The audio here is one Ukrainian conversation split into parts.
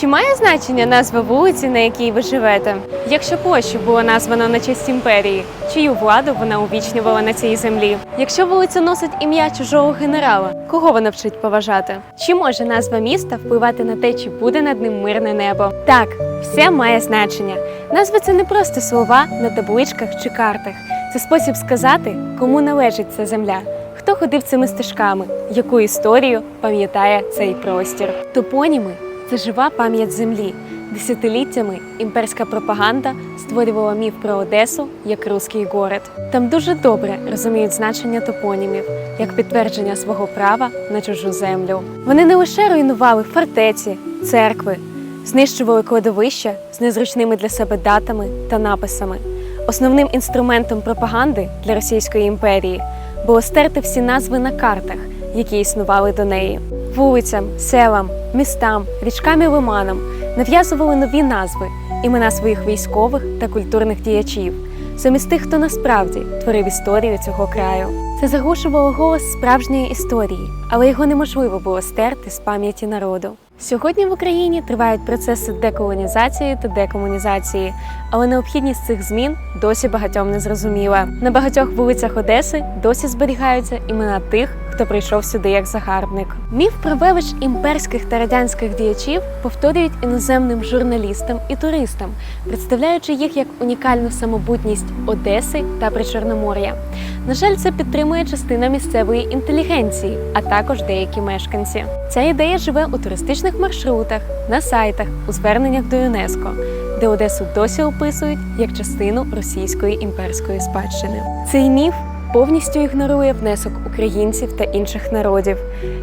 Чи має значення назва вулиці, на якій ви живете? Якщо площу було названо на честь імперії, чию владу вона увічнювала на цій землі? Якщо вулиця носить ім'я чужого генерала, кого вона вчить поважати? Чи може назва міста впливати на те, чи буде над ним мирне небо? Так, все має значення. Назва це не просто слова на табличках чи картах. Це спосіб сказати, кому належить ця земля. Хто ходив цими стежками, яку історію пам'ятає цей простір? Топоніми це жива пам'ять землі. Десятиліттями імперська пропаганда створювала міф про Одесу як руський город. Там дуже добре розуміють значення топонімів як підтвердження свого права на чужу землю. Вони не лише руйнували фортеці, церкви, знищували кладовища з незручними для себе датами та написами. Основним інструментом пропаганди для Російської імперії було стерти всі назви на картах, які існували до неї. Вулицям, селам, містам, річкам і лиманам нав'язували нові назви, імена своїх військових та культурних діячів, замість тих, хто насправді творив історію цього краю. Це заглушувало голос справжньої історії, але його неможливо було стерти з пам'яті народу. Сьогодні в Україні тривають процеси деколонізації та декомунізації, але необхідність цих змін досі багатьом не зрозуміла. На багатьох вулицях Одеси досі зберігаються імена тих, хто прийшов сюди як загарбник. Міф про велич імперських та радянських діячів повторюють іноземним журналістам і туристам, представляючи їх як унікальну самобутність Одеси та Причорномор'я. На жаль, це підтримує частина місцевої інтелігенції, а також деякі мешканці. Ця ідея живе у туристичних маршрутах, на сайтах, у зверненнях до ЮНЕСКО, де Одесу досі описують як частину російської імперської спадщини. Цей міф повністю ігнорує внесок українців та інших народів,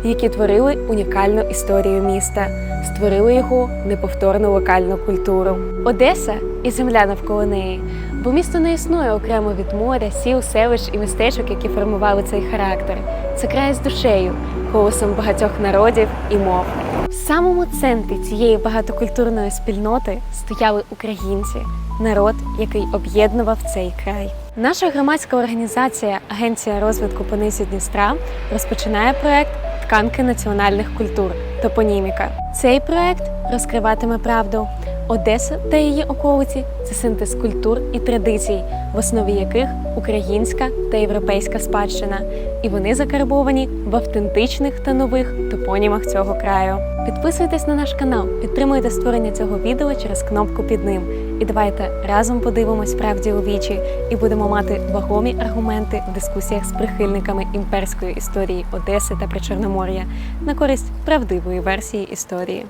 які творили унікальну історію міста, створили його неповторну локальну культуру. Одеса і земля навколо неї, бо місто не існує окремо від моря, сіл, селищ і містечок, які формували цей характер. Це край з душею, голосом багатьох народів і мов. В самому центрі цієї багатокультурної спільноти стояли українці, народ, який об'єднував цей край. Наша громадська організація Агенція розвитку Понизі Дністра розпочинає проект Тканки національних культур Топоніміка. Цей проект розкриватиме правду. Одеса та її околиці це синтез культур і традицій, в основі яких українська та європейська спадщина, і вони закарбовані в автентичних та нових топонімах цього краю. Підписуйтесь на наш канал, підтримуйте створення цього відео через кнопку під ним. І давайте разом подивимось правді у вічі і будемо мати вагомі аргументи в дискусіях з прихильниками імперської історії Одеси та Причорномор'я на користь правдивої версії історії.